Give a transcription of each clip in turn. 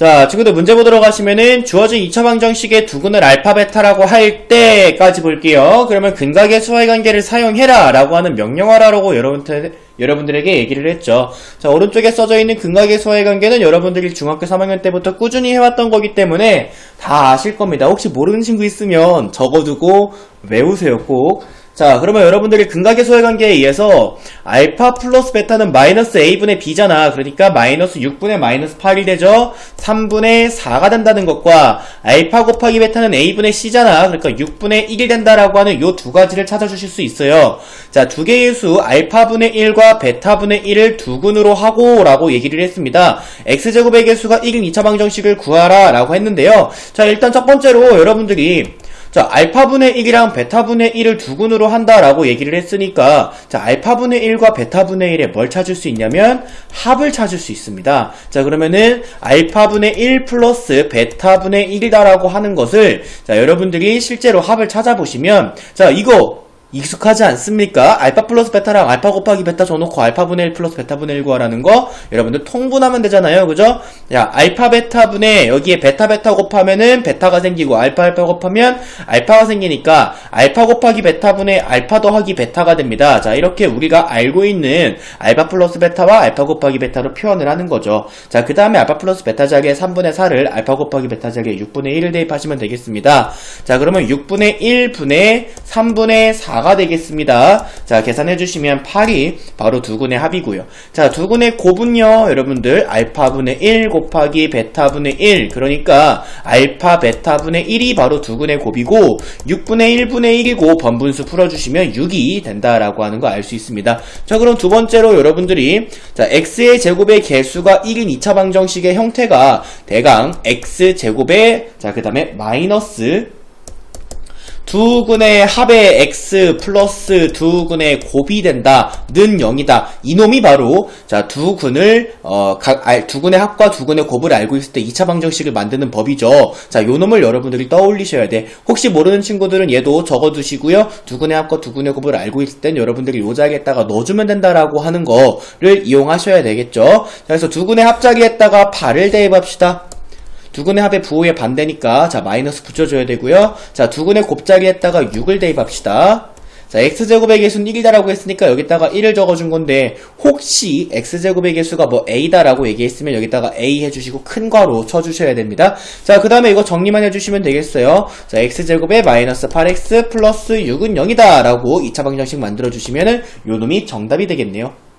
자, 친구들 문제 보도록 하시면은 주어진 2차 방정식의 두근을 알파 베타라고 할 때까지 볼게요. 그러면 근각의 수와의 관계를 사용해라 라고 하는 명령어라고 여러분들, 여러분들에게 얘기를 했죠. 자, 오른쪽에 써져 있는 근각의 수와의 관계는 여러분들이 중학교 3학년 때부터 꾸준히 해왔던 거기 때문에 다 아실 겁니다. 혹시 모르는 친구 있으면 적어두고 외우세요, 꼭. 자, 그러면 여러분들이 근각의 소의 관계에 의해서 알파 플러스 베타는 마이너스 a분의 b잖아. 그러니까 마이너스 6분의 마이너스 8이 되죠. 3분의 4가 된다는 것과 알파 곱하기 베타는 a분의 c잖아. 그러니까 6분의 1이 된다라고 하는 요 두 가지를 찾아주실 수 있어요. 자, 두 개의 수 알파분의 1과 베타분의 1을 두근으로 하고 라고 얘기를 했습니다. x제곱의 개수가 1인 2차 방정식을 구하라 라고 했는데요. 자, 일단 첫 번째로 여러분들이 자, 알파분의 1이랑 베타분의 1을 두근으로 한다라고 얘기를 했으니까, 자, 알파분의 1과 베타분의 1에 뭘 찾을 수 있냐면, 합을 찾을 수 있습니다. 자, 그러면은, 알파분의 1 플러스 베타분의 1이다라고 하는 것을, 자, 여러분들이 실제로 합을 찾아보시면, 자, 이거, 익숙하지 않습니까? 알파 플러스 베타랑 알파 곱하기 베타 줘놓고 알파분의 1 플러스 베타분의 1 구하라는 거 여러분들 통분하면 되잖아요 그죠? 야 알파 베타분의 여기에 베타 베타 곱하면은 베타가 생기고 알파 알파 곱하면 알파가 생기니까 알파 곱하기 베타분의 알파 더하기 베타가 됩니다 자 이렇게 우리가 알고 있는 알파 플러스 베타와 알파 곱하기 베타로 표현을 하는 거죠 자 그 다음에 알파 플러스 베타 자리에 3분의 4를 알파 곱하기 베타 자리에 6분의 1을 대입하시면 되겠습니다 자 그러면 6분의 1분의 3분의 4 4가 되겠습니다. 자, 계산해 주시면 8이 바로 두근의 합이고요. 자, 두근의 곱은요, 여러분들 알파분의 1 곱하기 베타분의 1 그러니까 알파 베타분의 1이 바로 두근의 곱이고 6분의 1분의 1이고 번분수 풀어주시면 6이 된다라고 하는 거 알 수 있습니다. 자, 그럼 두 번째로 여러분들이 자, x의 제곱의 개수가 1인 2차 방정식의 형태가 대강 x 제곱의 자, 그 다음에 마이너스 두 근의 합의 x 플러스 두 근의 곱이 된다. 는 0이다. 이놈이 바로 자두 근을 어두 근의 합과 두 근의 곱을 알고 있을 때 2차 방정식을 만드는 법이죠. 자 요놈을 여러분들이 떠올리셔야 돼. 혹시 모르는 친구들은 얘도 적어두시고요. 두 근의 합과 두 근의 곱을 알고 있을 땐 여러분들이 요 자리에다가 넣어주면 된다라고 하는 거를 이용하셔야 되겠죠. 자, 그래서 두 근의 합자리에다가 8을 대입합시다 두근의 합의 부호의 반대니까 자 마이너스 붙여줘야 되고요. 자 두근의 곱자리에다가 6을 대입합시다. 자 x제곱의 개수는 1이다라고 했으니까 여기다가 1을 적어준 건데 혹시 x제곱의 개수가 뭐 a다라고 얘기했으면 여기다가 a 해주시고 큰 괄호 쳐주셔야 됩니다. 자 그 다음에 이거 정리만 해주시면 되겠어요. 자 x제곱의 마이너스 8x 플러스 6은 0이다 라고 2차 방정식 만들어주시면은 요 놈이 정답이 되겠네요.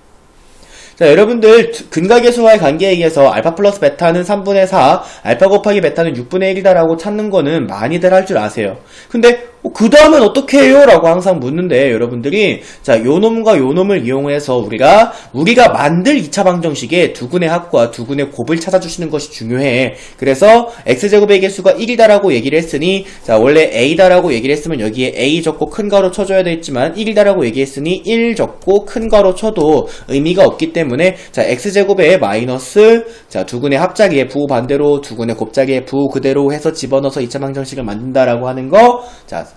자, 여러분들 근각의 수와의 관계에 의해서 알파 플러스 베타는 3분의 4, 알파 곱하기 베타는 6분의 1이다라고 찾는 거는 많이들 할 줄 아세요. 근데 어, 그 다음은 어떻게 해요? 라고 항상 묻는데 여러분들이 자 요놈과 요놈을 이용해서 우리가 우리가 만들 2차 방정식에 두근의 합과 두근의 곱을 찾아주시는 것이 중요해 그래서 x제곱의 개수가 1이다라고 얘기를 했으니 자 원래 a다라고 얘기를 했으면 여기에 a 적고 큰 가로 쳐줘야 되겠지만 1이다라고 얘기했으니 1 적고 큰 가로 쳐도 의미가 없기 때문에 자 x제곱에 마이너스 자 두근의 합자기에 부호 반대로 두근의 곱자기에 부호 그대로 해서 집어넣어서 2차 방정식을 만든다라고 하는 거자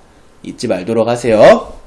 잊지 말도록 하세요.